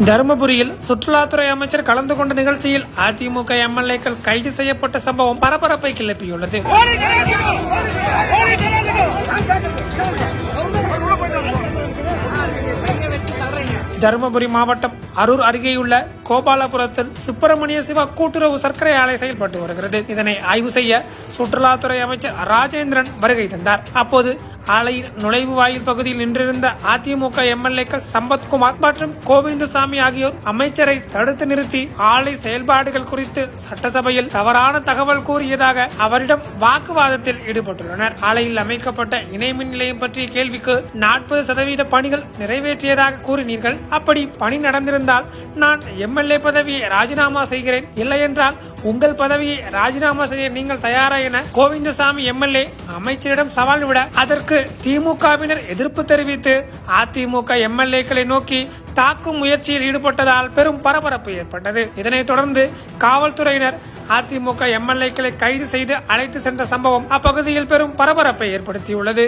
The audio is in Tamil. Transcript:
தருமபுரியில் சுற்றுலாத்துறை அமைச்சர் கலந்து கொண்ட நிகழ்ச்சியில் அதிமுக எம்எல்ஏக்கள் கைது செய்யப்பட்ட சம்பவம் பரபரப்பை கிளப்பியுள்ளது. தருமபுரி மாவட்டம் அரூர் அருகேயுள்ள கோபாலபுரத்தில் சுப்பிரமணிய சிவா கூட்டுறவு சர்க்கரை ஆலை செயல்பட்டு வருகிறது. இதனை ஆய்வு செய்ய சுற்றுலாத்துறை அமைச்சர் ராஜேந்திரன் வருகை தந்தார். அப்போது ஆலையின் நுழைவு வாயில் பகுதியில் நின்றிருந்த அதிமுக எம்எல்ஏக்கள் சம்பத்குமார் மற்றும் கோவிந்தசாமி ஆகியோர் அமைச்சரை தடுத்து நிறுத்தி ஆலை செயல்பாடுகள் குறித்து சட்டசபையில் தவறான தகவல் கூறியதாக அவரிடம் வாக்குவாதத்தில் ஈடுபட்டுள்ளனர். ஆலையில் அமைக்கப்பட்ட இணை மின் நிலையம் பற்றிய கேள்விக்கு நாற்பது சதவீத பணிகள் நிறைவேற்றியதாக கூறினீர்கள். அப்படி பணி நடந்திருந்த இருந்தால் நான் எம்எல்ஏ பதவியை ராஜினாமா செய்கிறேன். இல்லை என்றால் உங்கள் பதவியை ராஜினாமா செய்ய நீங்கள் தயாரா என கோவிந்தசாமி எம்எல்ஏ அமைச்சரிடம் சவால் விட அதற்கு திமுகவினர் எதிர்ப்பு தெரிவித்து அதிமுக எம்எல்ஏக்களை நோக்கி தாக்கும் முயற்சியில் ஈடுபட்டதால் பெரும் பரபரப்பு ஏற்பட்டது. இதனைத் தொடர்ந்து காவல்துறையினர் அதிமுக எம்எல்ஏக்களை கைது செய்து அழைத்து சென்ற சம்பவம் அப்பகுதியில் பெரும் பரபரப்பை ஏற்படுத்தியுள்ளது.